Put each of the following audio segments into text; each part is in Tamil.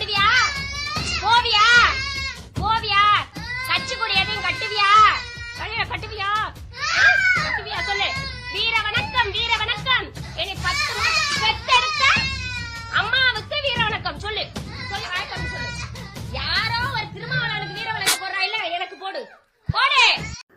ஓடுவியா போவியா? போவியா? கட்சி கொடி எதையும் கட்டுவியா? கடையில கட்டுவியா? கட்டுவியா சொல்லு. வீர வணக்கம் வீர வணக்கம். என்னை பத்து பெத்தெடுத்த அம்மாவுக்கு வீர வணக்கம். சொல்லு. சொல்லு வணக்கம் சொல்லு. யாரோ ஒரு திருமாவளவனுக்கு வீர வணக்கம் போடுறா இல்ல? எனக்கு போடு. போடு.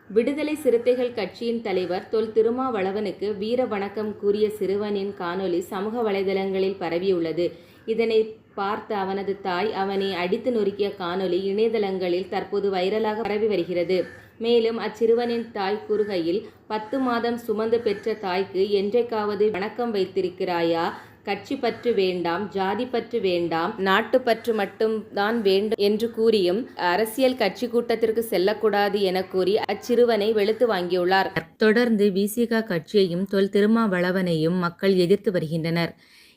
விடுதலை சிறுத்தைகள் கட்சியின் தலைவர் தொல் திருமாவளவனுக்கு வீர வணக்கம் கூறிய சிறுவனின் காணொலி சமூக வலைதளங்களில் பரவியுள்ளது. இதனை பார்த்த அவனது தாய் அவனை அடித்து நொறுக்கிய காணொலி இணையதளங்களில் தற்போது வைரலாக பரவி வருகிறது. மேலும் அச்சிறுவனின் தாய் கூறுகையில் பத்து மாதம் சுமந்து பெற்ற தாய்க்கு என்றைக்காவது வணக்கம் வைத்திருக்கிறாயா கட்சி பற்று வேண்டாம் ஜாதி பற்று வேண்டாம் நாட்டு பற்று மட்டும் தான் வேண்டும் என்று கூறியும் அரசியல் கட்சி கூட்டத்திற்கு செல்லக்கூடாது என கூறி அச்சிறுவனை வெளுத்து வாங்கியுள்ளார். தொடர்ந்து விசிக கட்சியையும் தொல் திருமாவளவனையும் மக்கள் எதிர்த்து வருகின்றனர்.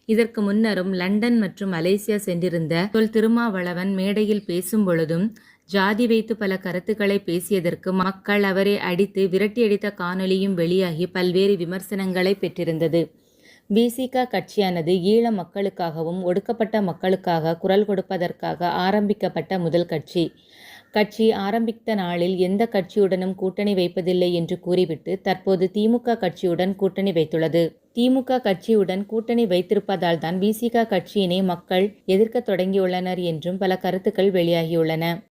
இதற்கு முன்னரும் லண்டன் மற்றும் மலேசியா சென்றிருந்த தொல் திருமாவளவன் மேடையில் பேசும் பொழுதும் ஜாதி வைத்து பல கருத்துக்களை பேசியதற்கு மக்கள் அவரை அடித்து விரட்டியடித்த காணொலியும் வெளியாகி பல்வேறு விமர்சனங்களை பெற்றிருந்தது. விசிக கட்சியானது ஈழ மக்களுக்காகவும் ஒடுக்கப்பட்ட மக்களுக்காக குரல் கொடுப்பதற்காக ஆரம்பிக்கப்பட்ட முதல் கட்சி. கட்சி ஆரம்பித்த நாளில் எந்த கட்சியுடனும் கூட்டணி வைப்பதில்லை என்று கூறிவிட்டு தற்போது திமுக கட்சியுடன் கூட்டணி வைத்துள்ளது. திமுக கட்சியுடன் கூட்டணி வைத்திருப்பதால் தான் விசிக கட்சியினை மக்கள் எதிர்க்க தொடங்கியுள்ளனர் என்றும் பல கருத்துக்கள் வெளியாகியுள்ளன.